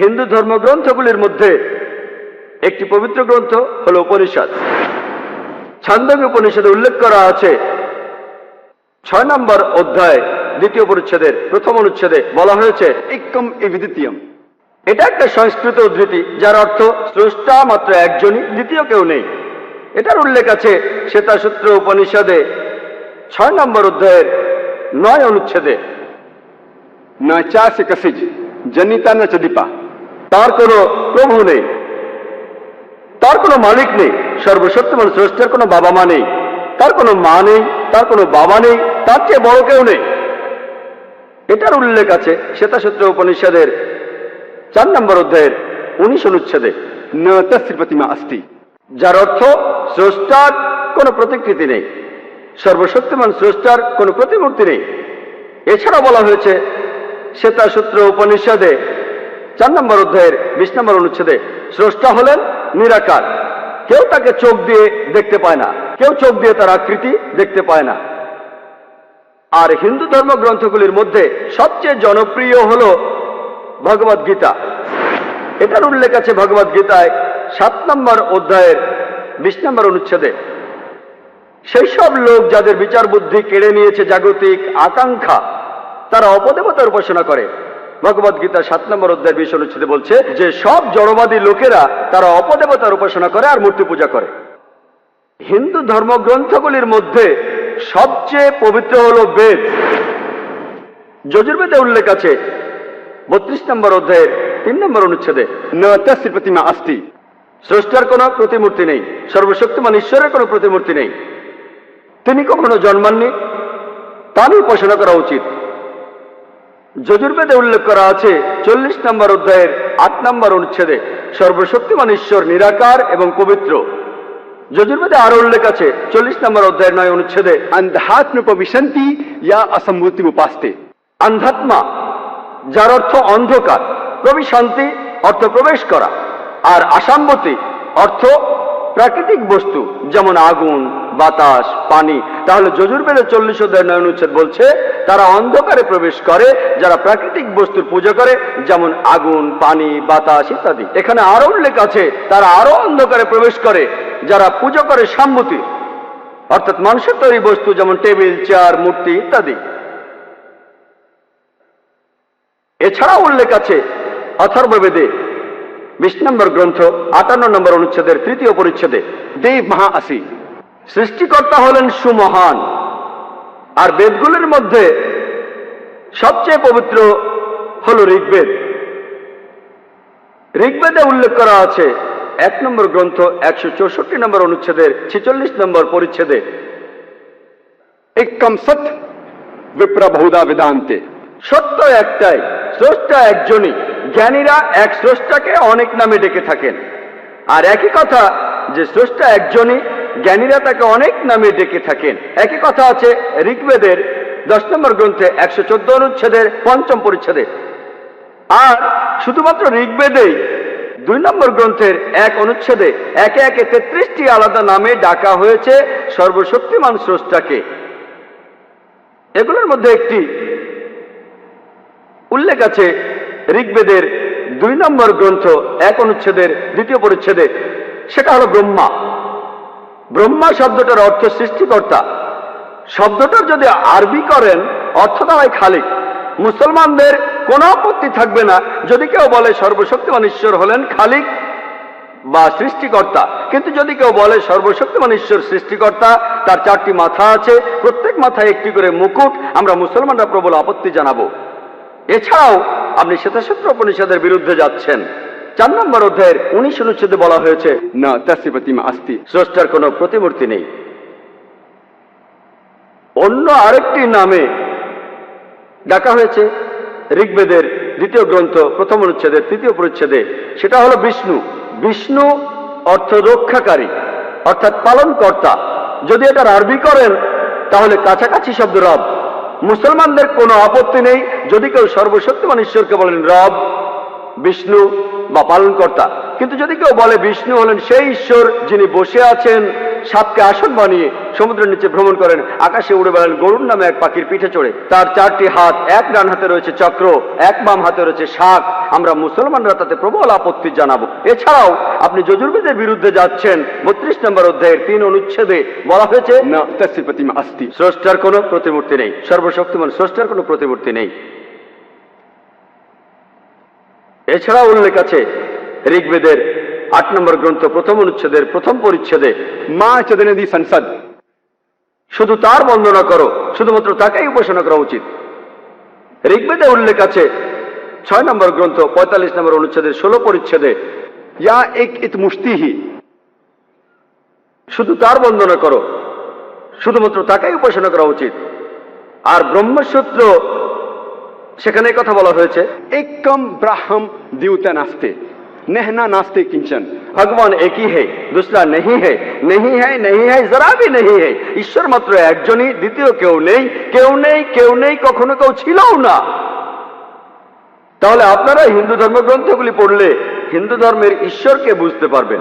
হিন্দু ধর্মগ্রন্থগুলির মধ্যে একটি পবিত্র গ্রন্থ হল উপনিষদ। ছন্দক উপনিষদে উল্লেখ করা আছে। ছয় নম্বর অধ্যায় দ্বিতীয় পরিচ্ছেদের প্রথম অনুচ্ছেদে বলা হয়েছে ইকম ইভিদিতিয়াম এটা একটা সংস্কৃত উদ্ধৃতি, যার অর্থ স্রষ্টা মাত্র একজনই, দ্বিতীয় কেউ নেই। এটার উল্লেখ আছে শ্বেতাসূত্র উপনিষদে ছয় নম্বর অধ্যায়ের নয় অনুচ্ছেদে। নয় চা সে জনিতা না চদীপা তার কোনো প্রভু নেই। তার কোনো মালিক নেই। সর্বশক্তিমান স্রষ্টার কোনো বাবা মা নেই। তার কোনো মা নেই, তার কোনো বাবা নেই, তার চেয়ে বড় কেউ নেই। এটার উল্লেখ আছে শ্বেতাসূত্র উপনিষদের চার নম্বর অধ্যায়ের উনিশ অনুচ্ছেদে। প্রতিমা আস্তি। যার অর্থ স্রষ্টার কোনো প্রতিকৃতি নেই। সর্বশক্তিমান স্রষ্টার কোনো প্রতিমূর্তি নেই। এছাড়া বলা হয়েছে শ্বেতাসূত্র উপনিষদে চার নম্বর অধ্যায়ের বিশ নম্বর অনুচ্ছেদে, স্রষ্টা হলেন নিরাকার। কেউ তাকে চোখ দিয়ে দেখতে পায় না। কেউ চোখ দিয়ে তার আকৃতি দেখতে পায় না। আর হিন্দু ধর্মগ্রন্থগুলির মধ্যে সবচেয়ে জনপ্রিয় হল ভগবদ গীতা। এটার উল্লেখ আছে ভগবদ গীতায় সাত নম্বর অধ্যায়ের বিশ নম্বর অনুচ্ছেদে। সেই সব লোক যাদের বিচার বুদ্ধি কেড়ে নিয়েছে জাগতিক আকাঙ্ক্ষা, তারা অপদেবতার উপাসনা করে। ভগবত গীতা সাত নম্বর অধ্যায় বিশ অনুচ্ছেদে বলছে যে সব জড়বাদী লোকেরা তারা অপদেবতার উপাসনা করে আর মূর্তি পূজা করে। হিন্দু ধর্মগ্রন্থগুলির মধ্যে সবচেয়ে পবিত্র হল বেদ। যজুর্বেদে উল্লেখ আছে বত্রিশ নম্বর অধ্যায়ের তিন নম্বর অনুচ্ছেদে নয়াত্যাশি প্রতিমা আস্তি। স্রষ্টার কোন প্রতিমূর্তি নেই, সর্বশক্তিমান ঈশ্বরের কোনো প্রতিমূর্তি নেই। তিনি কখনো জন্মাননি তারই উপাসনা করা উচিত। যজুর্বেদে উল্লেখ করা আছে, চল্লিশ নম্বর অধ্যায়ের আট নম্বর অনুচ্ছেদে, সর্বশক্তিমান ঈশ্বর নিরাকার এবং পবিত্র। যজুর্বেদে আরও উল্লেখ আছে, চল্লিশ নম্বর অধ্যায়ের নয় অনুচ্ছেদে, আন্ধাত্মপবিশান্তি ইয়া অসম্ভূতি উপাস্তে আন্ধাত্মা, যার অর্থ অন্ধকার, প্রবিশান্তি, অর্থ প্রবেশ করা। আর আসাম্বতি অর্থ প্রাকৃতিক বস্তু, যেমন আগুন বাতাস, পানি। তাহলে যজুর্বেদের চল্লিশ অধ্যায় নয়ন উচ্ছেদ বলছে, তারা অন্ধকারে প্রবেশ করে, যারা প্রাকৃতিক বস্তুর পূজা করে, যেমন আগুন, পানি, বাতাস ইত্যাদি। এখানে আরও উল্লেখ আছে, তারা আরও অন্ধকারে প্রবেশ করে, যারা পুজো করে সাম্মতি অর্থাৎ মানুষের তৈরি বস্তু যেমন টেবিল, চেয়ার, মূর্তি ইত্যাদি। এছাড়া উল্লেখ আছে অথর্ববেদে, বিশ নম্বর গ্রন্থ, আটান্ন নম্বর অনুচ্ছেদের তৃতীয় পরিচ্ছেদে দেব মহাআসী সৃষ্টিকর্তা হলেন সুমহান। আর বেদগুলির মধ্যে সবচেয়ে পবিত্র হল ঋগ্বেদ। ঋগ্বেদে উল্লেখ করা আছে এক নম্বর গ্রন্থ, একশো চৌষট্টি নম্বর অনুচ্ছেদের ছেচল্লিশ নম্বর পরিচ্ছেদে, একম সত বেদান্তে। সত্য একটাই, স্রষ্টা একজনই, জ্ঞানীরা এক স্রষ্টাকে অনেক নামে ডেকে থাকেন। আর একই কথা, যে স্রষ্টা একজনই জ্ঞানীরা তাকে অনেক নামে ডেকে থাকেন। একই কথা আছে ঋগ্বেদের দশ নম্বর গ্রন্থে একশো চোদ্দ অনুচ্ছেদের পঞ্চম পরিচ্ছেদে। আর শুধুমাত্র ঋগ্বেদেই দুই নম্বর গ্রন্থের এক অনুচ্ছেদে একে একে তেত্রিশটি আলাদা নামে ডাকা হয়েছে সর্বশক্তিমান স্রষ্টাকে। এগুলোর মধ্যে একটি উল্লেখ আছে ঋগ্বেদের দুই নম্বর গ্রন্থ এক অনুচ্ছেদের দ্বিতীয় পরিচ্ছেদে। সেটা হলো ব্রহ্মা। ব্রহ্মা শব্দটার অর্থ সৃষ্টিকর্তা। শব্দটার যদি আরবি করেন, অর্থ দাঁড়ায় খালিক। মুসলমানদের কোনো আপত্তি থাকবে না যদি কেউ বলে সর্বশক্তিমান ঈশ্বর হলেন খালিক বা সৃষ্টিকর্তা। কিন্তু যদি কেউ বলে সর্বশক্তিমান ঈশ্বর সৃষ্টিকর্তা, তার চারটি মাথা আছে, প্রত্যেক মাথায় একটি করে মুকুট, আমরা মুসলমানরা প্রবল আপত্তি জানাব। এছাড়াও আপনি শ্বেতাসূত্র উপনিষদের বিরুদ্ধে যাচ্ছেন। চার নম্বর অধ্যায়ের উনিশ অনুচ্ছেদে বলা হয়েছে, না তাসিপাতিমা আস্তি স্রষ্টার কোনো প্রতিমূর্তি নেই। অন্য আরেকটি নামে ডাকা হয়েছে, ঋগ্বেদের দ্বিতীয় গ্রন্থ, প্রথম অনুচ্ছেদের তৃতীয় পরিচ্ছেদে। সেটা হলো বিষ্ণু। বিষ্ণু অর্থ রক্ষাকারী, অর্থাৎ পালনকর্তা। যদি এটা আরবি করেন, তাহলে কাছাকাছি শব্দ রব। মুসলমানদের কোনো আপত্তি নেই। যদি কেউ সর্বশক্তিমান ঈশ্বরকে বলেন, রব, বিষ্ণু বা পালনকর্তা। কিন্তু যদি কেউ বলে বিষ্ণু হলেন সেই ঈশ্বর যিনি বসে আছেন সাপকে আসন বানিয়ে সমুদ্রের নিচে ভ্রমণ করেন আকাশে উড়ে বেড়ান গরুর নামে এক পাখির পিঠে চড়ে। তার চারটি হাত এক ডান হাতে রয়েছে চক্র এক বাম হাতে রয়েছে শাক। আমরা মুসলমানরা তাতে প্রবল আপত্তি জানাব। এছাড়াও আপনি যজুর্বেদের বিরুদ্ধে যাচ্ছেন বত্রিশ নম্বর অধ্যায়ের তিন অনুচ্ছেদে বলা হয়েছে না স্রষ্টার কোনো প্রতিমূর্তি নেই। সর্বশক্তিমান স্রষ্টার কোনো প্রতিমূর্তি নেই। এছাড়া উল্লেখ আছে, ঋগ্বেদের আট নম্বর গ্রন্থ, প্রথম অনুচ্ছেদের, প্রথম পরিচ্ছেদে, মা চেদনেদি সংসদ। শুধু তার বন্দনা করো, শুধুমাত্র তাকেই উপাসনা করা উচিত। ঋগ্বেদে উল্লেখ আছে, ছয় নম্বর গ্রন্থ, পঁয়তাল্লিশ নম্বর অনুচ্ছেদের ষোলো পরিচ্ছেদে, ইয়া এক ইত মুস্তিহি শুধু তার বন্দনা করো, শুধুমাত্র তাকেই উপাসনা করা উচিত। আর ব্রহ্মসূত্র সেখানে কথা বলা হয়েছে। একম ব্রাহ্ম দিউতে নাস্তে। নেহনা নাস্তে কিঞ্চন। ভগবান একই হে দুসরা নেহি হে। নেহি হে নেহি হ্যায় জরা বি নেহি হে। ঈশ্বর মাত্র একজনই দ্বিতীয় কেউ নেই। কেউ নেই কেউ নেই কখনো কেউ ছিলও না। তাহলে আপনারা হিন্দু ধর্মগ্রন্থগুলি পড়লে হিন্দু ধর্মের ঈশ্বরকে বুঝতে পারবেন।